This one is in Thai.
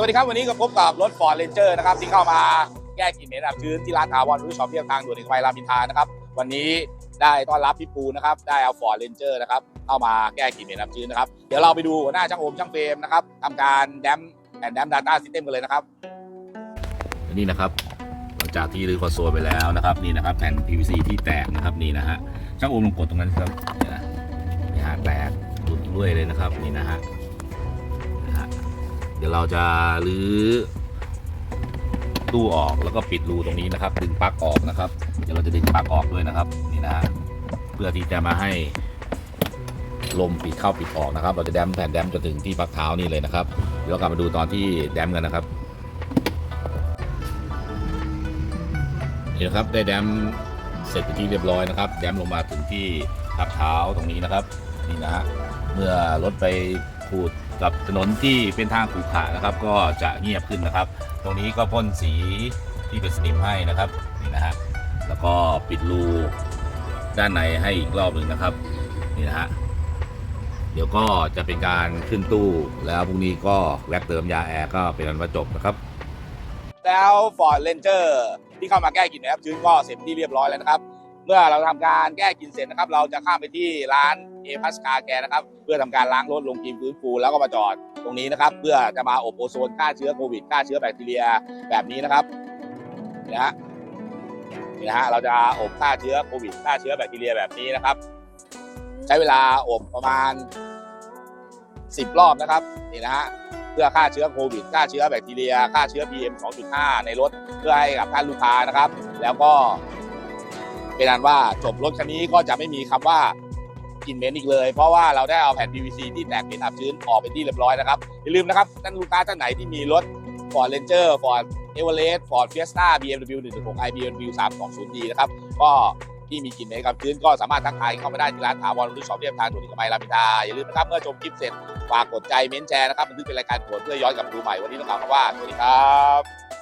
สวัสดีครับ วันนี้ก็พบกับรถ Ford Ranger นะครับที่เข้ามาแก้กลิ่นเหม็นอับชื้นที่ร้านถาวรรู้ชอบเรียบทางด่วนเอกมัยรามอินทรานะครับ วันนี้ได้ต้อนรับพี่ปูนะครับ ได้เอา Ford Ranger นะครับเข้ามาแก้กลิ่นเหม็นอับชื้นนะครับ เดี๋ยวเราไปดูหัวหน้าช่างโอมช่างเฟรมนะครับทำการแดมแอนแดมดาต้าซิสเต็มกันเลยนะครับนี่นะครับหลังจากที่รื้อคอนโซลไปแล้วนะครับนี่นะครับแผ่น PVC ที่แตกนะครับนี่นะฮะช่างโอมลงกดตรงนั้นครับนี่นะนี่ฮะแตกหลุดด้วยเลยนะครับนี่นะฮะ เดี๋ยวเราจะรื้อตู้ออกแล้วก็ปิดรูตรงนี้นะครับ ดึงปลั๊กออกนะครับ เดี๋ยวเราจะดึงปลั๊กออกด้วยนะครับนี่นะเพื่อที่จะมาให้ลมปิดเข้าปิดออกนะครับ เราจะแดมแผ่นแดมจนถึงที่ปลั๊กเท้านี่เลยนะครับเดี๋ยวเรากลับมาดูตอนที่แดมกันนะครับนี่นะครับได้แดมเสร็จเป็นที่เรียบร้อยนะครับ แดมลงมาถึงที่ทับเท้าตรงนี้นะครับนี่นะฮะเมื่อรถไปขูด กับถนนที่เป็นทางขรุขระนะครับ ก็จะเงียบขึ้นนะครับ ตรงนี้ก็พ่นสีที่เป็นสนิมให้นะครับนี่นะฮะแล้วก็ปิดรูด้านในให้อีกรอบหนึ่งนะครับนี่นะฮะเดี๋ยวก็จะเป็นการขึ้นตู้แล้วพรุ่งนี้ก็แวะเติมยาแอร์ก็เป็นอันว่าจบนะครับ แล้ว Ford Ranger ที่เข้ามาแก้กลิ่นนะครับชื้นก็เสร็จที่เรียบร้อยแล้วนะครับ เมื่อเราทำการแก้กลิ่นเสร็จนะครับ เราจะข้ามไปที่ร้านเอพัสคาแกนะครับ เพื่อทำการล้างรถลงกิมฟื้นฟูแล้วก็มาจอดตรงนี้นะครับ เพื่อจะมาอบโอโซนฆ่าเชื้อโควิดฆ่าเชื้อแบคทีเรียแบบนี้นะครับนี่นะฮะนี่นะฮะเราจะอบฆ่าเชื้อโควิดฆ่าเชื้อแบคทีเรียแบบนี้นะครับ ใช้เวลาอบประมาณ 10 รอบนะครับนี่นะฮะเพื่อฆ่าเชื้อโควิดฆ่าเชื้อแบคทีเรียฆ่าเชื้อ PM 2.5 ในรถเพื่อให้กับท่านลูกค้านะครับ แล้วก็ เป็นอันว่าจบรถคันนี้ก็จะไม่มีคำว่ากินเมนอีกเลย เพราะว่าเราได้เอาแผ่น PVC ที่แตกเป็นอับชื้นออกเป็นที่เรียบร้อยนะครับอย่าลืมนะครับท่านลูกค้าท่านไหนที่มีรถ Ford Ranger Ford Everest Ford Fiesta BMW 116i BMW 320D นะครับก็ที่มีกลิ่นเหม็นกับชื้นก็สามารถทักทายเข้ามาได้ที่ร้านถาวรรุ่ช็อปเรียบทางด่วนกมัยรามอินทราอย่าลืมนะครับเมื่อชมคลิปเสร็จฝากกดใจเม้นแชร์นะครับบันทึกเป็นรายการผลเพื่อย้อนกลับดูใหม่วันนี้ต้องกล่าวคำว่าสวัสดีครับ